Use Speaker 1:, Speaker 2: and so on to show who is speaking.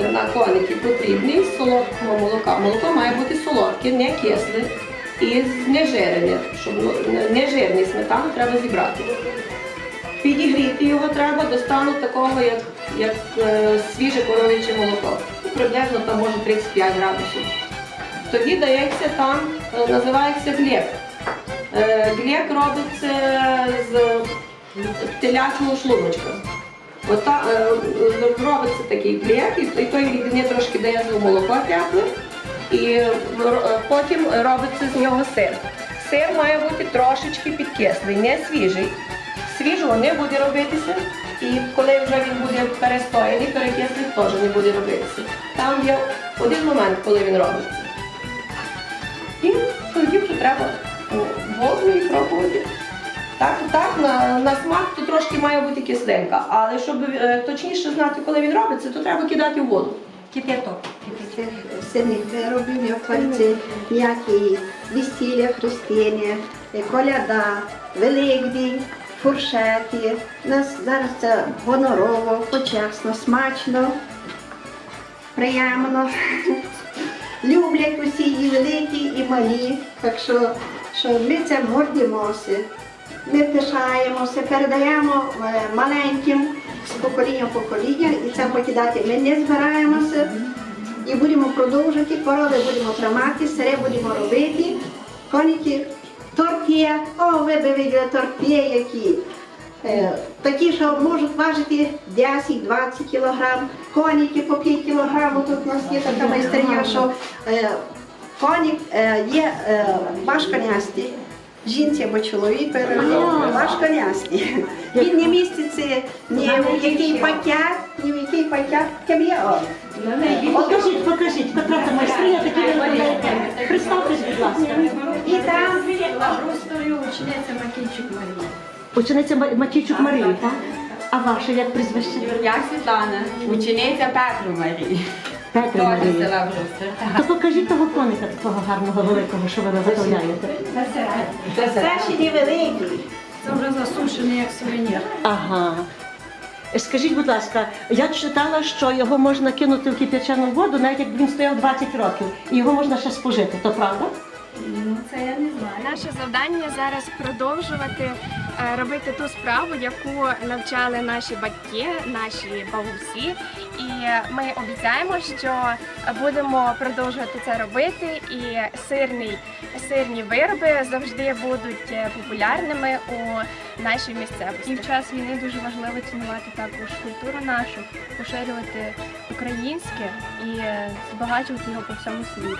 Speaker 1: на коники потрібний з солодкого молока. Молоко має бути солодке, не кисле і знежирене. Щоб ну, не- нежирний сметану треба зібрати. Підігріти його треба до стану такого, як, як е, свіже коров'яче молоко. Ну, Приблизно там може 35 градусів. Тоді дається там, е, називається глек. Е, Глек робиться з телячого шлуночка. Ота, е, е, робиться такий глек, і, той рідини трошки дає молоко тепле, і е, потім робиться з нього сир. Сир має бути трошечки підкислий, не свіжий. Свіжого не буде робитися, і коли вже він буде перестояний, перекислий теж не буде робитися. Там є один момент, коли він робиться. І тоді вже треба воду і пробувати. Так, так, на, на смак то трошки має бути кислинка, але щоб е, точніше знати, коли він робиться, то треба кидати воду. Кип'яток.
Speaker 2: Цих сильних виробів не обходяться ніякі весілля, хрестення, е, коляда, великдень, фуршети. У нас зараз це гонорово, почесно, смачно, приємно. Люблять усі і великі, і малі. Так що, що ми це гордимося. Ми пишаємося, передаємо е, маленьким з покоління в покоління, і це покидати ми не збираємося. І будемо продовжувати, корови будемо тримати, сири будемо робити. Коніки торти, о, ви б виділи торти, які. Е, такі, що можуть важити 10-20 кг, коніки по 5 кг, тут у нас є така майстриня, що е, конік є е, важко нести. Жінці або чоловіку важко нести. Він не міститься ні в який пакет, ні в який пакет, ким.
Speaker 3: Покажіть, покажіть, котра це майстриня, такі ви. Представтесь, будь ласка.
Speaker 2: І там
Speaker 4: учениця Макійчук Марія.
Speaker 3: Учениця Ма- Матійчук Марії, так? А ваша як прізвище?
Speaker 4: Я Світлана, учениця Петру Марії.
Speaker 3: Петра Марія. То покажіть того коника такого гарного великого, що ви виготовляєте.
Speaker 2: це ще невеликий.
Speaker 4: Це вже засушений як сувенір.
Speaker 3: Ага. Скажіть, будь ласка, я читала, що його можна кинути в кип'ячену воду, навіть якби він стояв 20 років, і його можна ще спожити, то правда?
Speaker 4: Ну, це я не знаю.
Speaker 5: Наше завдання зараз продовжувати робити ту справу, яку навчали наші батьки, наші бабусі. І ми обіцяємо, що будемо продовжувати це робити. І сирний, сирні вироби завжди будуть е, популярними у нашій місцевості.
Speaker 6: І в час війни дуже важливо цінувати також культуру нашу, поширювати українське і е, збагачувати його по всьому світу.